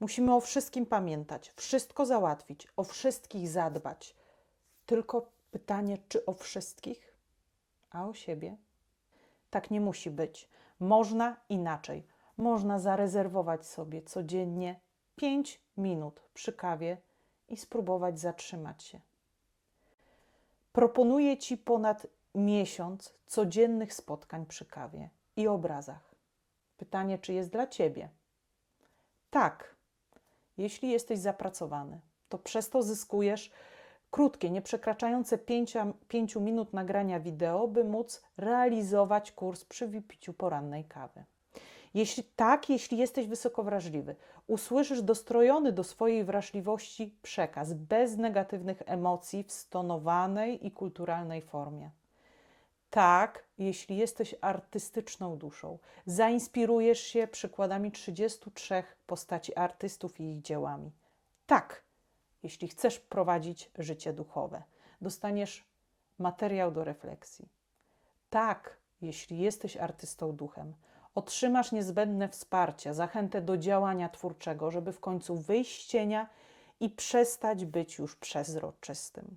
Musimy o wszystkim pamiętać, wszystko załatwić, o wszystkich zadbać. Tylko pytanie, czy o wszystkich, a o siebie? Tak nie musi być. Można inaczej. Można zarezerwować sobie codziennie 5 minut przy kawie i spróbować zatrzymać się. Proponuję Ci ponad miesiąc codziennych spotkań przy kawie i obrazach. Pytanie, czy jest dla Ciebie? Tak, jeśli jesteś zapracowany, to przez to zyskujesz krótkie, nie przekraczające 5 minut nagrania wideo, by móc realizować kurs przy wypiciu porannej kawy. Jeśli tak, jeśli jesteś wysoko wrażliwy, usłyszysz dostrojony do swojej wrażliwości przekaz bez negatywnych emocji w stonowanej i kulturalnej formie. Tak, jeśli jesteś artystyczną duszą, zainspirujesz się przykładami 33 postaci artystów i ich dziełami. Tak, jeśli chcesz prowadzić życie duchowe, dostaniesz materiał do refleksji. Tak, jeśli jesteś artystą duchem, otrzymasz niezbędne wsparcie, zachętę do działania twórczego, żeby w końcu wyjść z cienia i przestać być już przezroczystym.